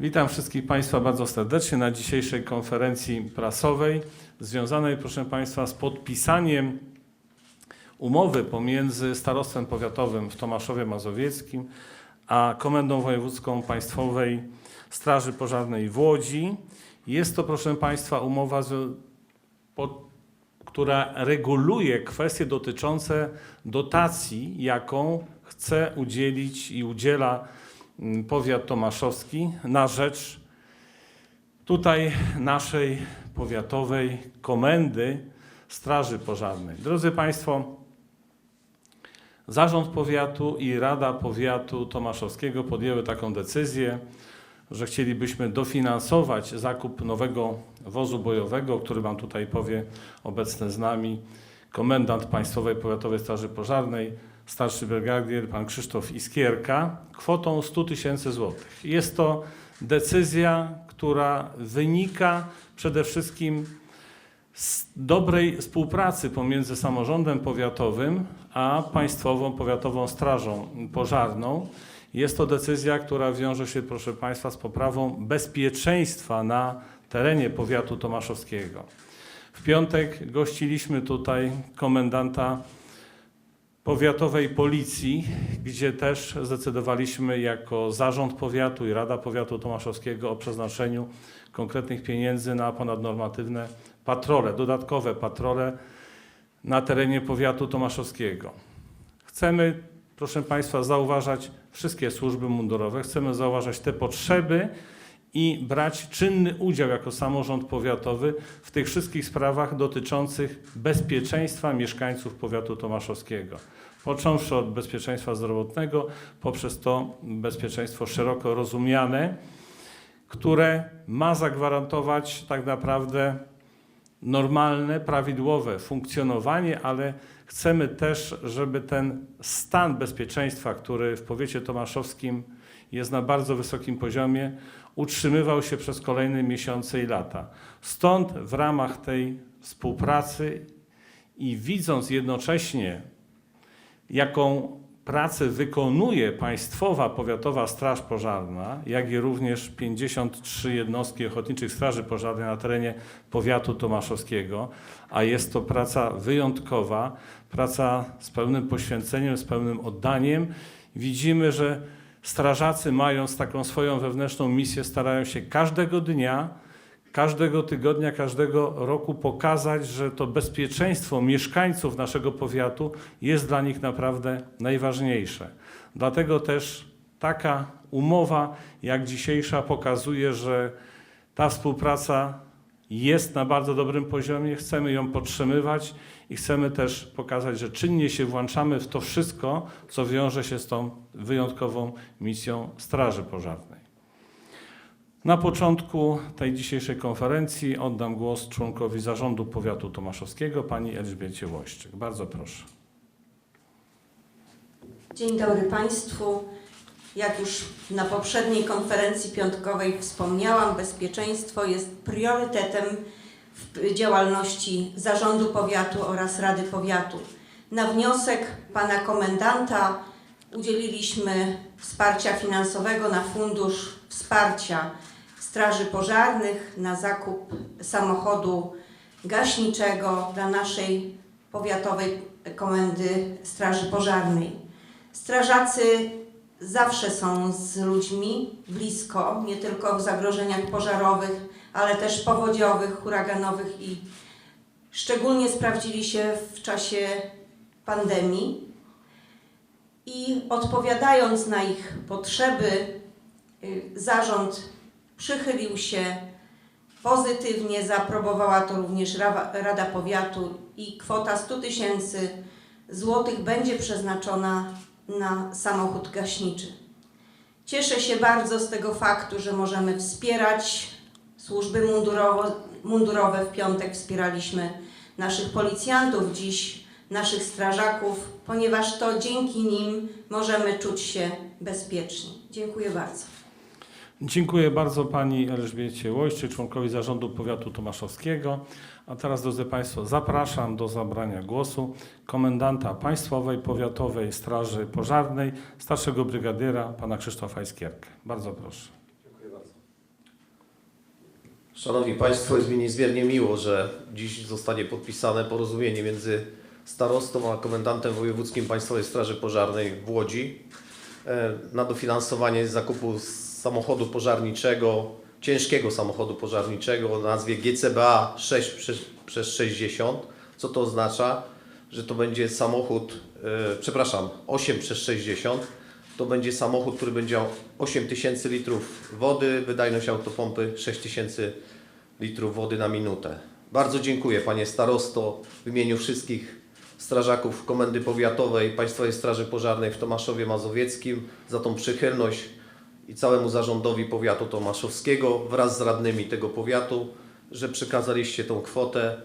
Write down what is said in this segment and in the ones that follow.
Witam wszystkich Państwa bardzo serdecznie na dzisiejszej konferencji prasowej związanej, proszę Państwa, z podpisaniem umowy pomiędzy Starostwem Powiatowym w Tomaszowie Mazowieckim a Komendą Wojewódzką Państwowej Straży Pożarnej w Łodzi. Jest to, proszę Państwa, umowa, z, po, która reguluje kwestie dotyczące dotacji, jaką chce udzielić i udziela powiat tomaszowski na rzecz tutaj naszej powiatowej komendy Straży Pożarnej. Drodzy Państwo, Zarząd Powiatu i Rada Powiatu Tomaszowskiego podjęły taką decyzję, że chcielibyśmy dofinansować zakup nowego wozu bojowego, o którym Wam tutaj powie obecny z nami komendant Państwowej Powiatowej Straży Pożarnej, starszy brygadier pan Krzysztof Iskierka, kwotą 100 tysięcy złotych. Jest to decyzja, która wynika przede wszystkim z dobrej współpracy pomiędzy samorządem powiatowym a Państwową Powiatową Strażą Pożarną. Jest to decyzja, która wiąże się, proszę Państwa, z poprawą bezpieczeństwa na terenie powiatu tomaszowskiego. W piątek gościliśmy tutaj komendanta powiatowej policji, gdzie też zdecydowaliśmy jako zarząd powiatu i Rada Powiatu Tomaszowskiego o przeznaczeniu konkretnych pieniędzy na ponadnormatywne patrole, dodatkowe patrole na terenie powiatu tomaszowskiego. Chcemy, proszę Państwa, zauważać wszystkie służby mundurowe, chcemy zauważać te potrzeby i brać czynny udział jako samorząd powiatowy w tych wszystkich sprawach dotyczących bezpieczeństwa mieszkańców powiatu tomaszowskiego. Począwszy od bezpieczeństwa zdrowotnego, poprzez to bezpieczeństwo szeroko rozumiane, które ma zagwarantować tak naprawdę normalne, prawidłowe funkcjonowanie, ale chcemy też, żeby ten stan bezpieczeństwa, który w powiecie tomaszowskim jest na bardzo wysokim poziomie, utrzymywał się przez kolejne miesiące i lata. Stąd w ramach tej współpracy i widząc jednocześnie, jaką pracę wykonuje Państwowa Powiatowa Straż Pożarna, jak i również 53 jednostki ochotniczych straży pożarnej na terenie powiatu tomaszowskiego, a jest to praca wyjątkowa, praca z pełnym poświęceniem, z pełnym oddaniem. Widzimy, że strażacy mając taką swoją wewnętrzną misję, starają się każdego dnia, każdego tygodnia, każdego roku pokazać, że to bezpieczeństwo mieszkańców naszego powiatu jest dla nich naprawdę najważniejsze. Dlatego też taka umowa jak dzisiejsza pokazuje, że ta współpraca jest na bardzo dobrym poziomie, chcemy ją podtrzymywać i chcemy też pokazać, że czynnie się włączamy w to wszystko, co wiąże się z tą wyjątkową misją Straży Pożarnej. Na początku tej dzisiejszej konferencji oddam głos członkowi zarządu powiatu tomaszowskiego, pani Elżbiecie Łoszczyk. Bardzo proszę. Dzień dobry Państwu. Jak już na poprzedniej konferencji piątkowej wspomniałam, bezpieczeństwo jest priorytetem w działalności Zarządu Powiatu oraz Rady Powiatu. Na wniosek Pana Komendanta udzieliliśmy wsparcia finansowego na Fundusz Wsparcia Straży Pożarnych na zakup samochodu gaśniczego dla naszej powiatowej komendy Straży Pożarnej. Strażacy zawsze są z ludźmi blisko, nie tylko w zagrożeniach pożarowych, ale też powodziowych, huraganowych i szczególnie sprawdzili się w czasie pandemii. I odpowiadając na ich potrzeby, y, zarząd przychylił się pozytywnie, zaaprobowała to również Rada Powiatu i kwota 100 tysięcy złotych będzie przeznaczona na samochód gaśniczy. Cieszę się bardzo z tego faktu, że możemy wspierać służby mundurowo, mundurowe. W piątek wspieraliśmy naszych policjantów, dziś naszych strażaków, ponieważ to dzięki nim możemy czuć się bezpieczni. Dziękuję bardzo. Dziękuję bardzo pani Elżbiecie Łoszczyk, członkowi zarządu powiatu tomaszowskiego. A teraz, drodzy Państwo, zapraszam do zabrania głosu komendanta Państwowej Powiatowej Straży Pożarnej, starszego brygadiera pana Krzysztofa Iskierkę. Bardzo proszę. Dziękuję bardzo. Szanowni Państwo, jest mi niezmiernie miło, że dziś zostanie podpisane porozumienie między starostą a komendantem wojewódzkim Państwowej Straży Pożarnej w Łodzi e, na dofinansowanie zakupu samochodu pożarniczego, ciężkiego samochodu pożarniczego o nazwie GCBA 6 przez, przez 60. Co to oznacza? Że to będzie samochód, e, przepraszam, 8 przez 60. To będzie samochód, który będzie miał 8000 litrów wody, wydajność autopompy 6000 litrów wody na minutę. Bardzo dziękuję Panie Starosto w imieniu wszystkich strażaków Komendy Powiatowej Państwowej Straży Pożarnej w Tomaszowie Mazowieckim za tą przychylność i całemu zarządowi powiatu tomaszowskiego wraz z radnymi tego powiatu, że przekazaliście tą kwotę.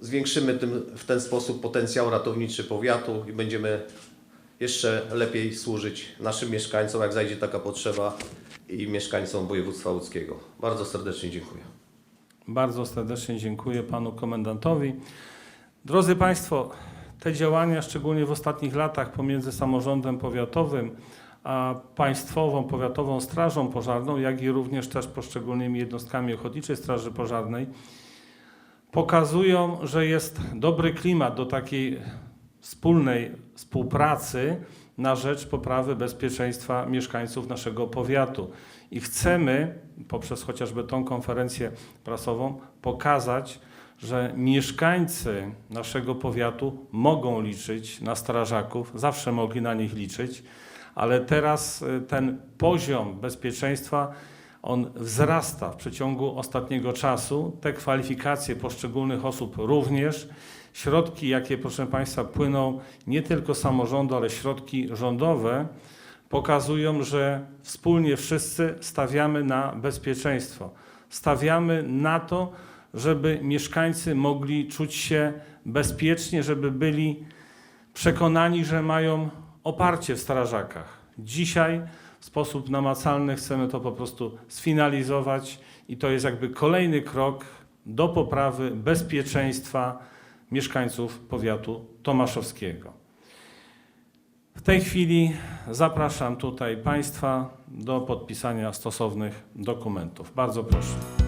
Zwiększymy tym, w ten sposób potencjał ratowniczy powiatu i będziemy jeszcze lepiej służyć naszym mieszkańcom, jak zajdzie taka potrzeba i mieszkańcom województwa łódzkiego. Bardzo serdecznie dziękuję. Bardzo serdecznie dziękuję panu komendantowi. Drodzy Państwo, te działania, szczególnie w ostatnich latach pomiędzy samorządem powiatowym Państwową Powiatową Strażą Pożarną, jak i również też poszczególnymi jednostkami Ochotniczej Straży Pożarnej, pokazują, że jest dobry klimat do takiej wspólnej współpracy na rzecz poprawy bezpieczeństwa mieszkańców naszego powiatu. I chcemy poprzez chociażby tą konferencję prasową pokazać, że mieszkańcy naszego powiatu mogą liczyć na strażaków, zawsze mogli na nich liczyć, ale teraz y, ten poziom bezpieczeństwa on wzrasta w przeciągu ostatniego czasu. Te kwalifikacje poszczególnych osób również. Środki, jakie proszę Państwa płyną nie tylko samorządu, ale środki rządowe, pokazują, że wspólnie wszyscy stawiamy na bezpieczeństwo. Stawiamy na to, żeby mieszkańcy mogli czuć się bezpiecznie, żeby byli przekonani, że mają oparcie w strażakach. Dzisiaj w sposób namacalny chcemy to po prostu sfinalizować i to jest jakby kolejny krok do poprawy bezpieczeństwa mieszkańców powiatu tomaszowskiego. W tej chwili zapraszam tutaj Państwa do podpisania stosownych dokumentów. Bardzo proszę.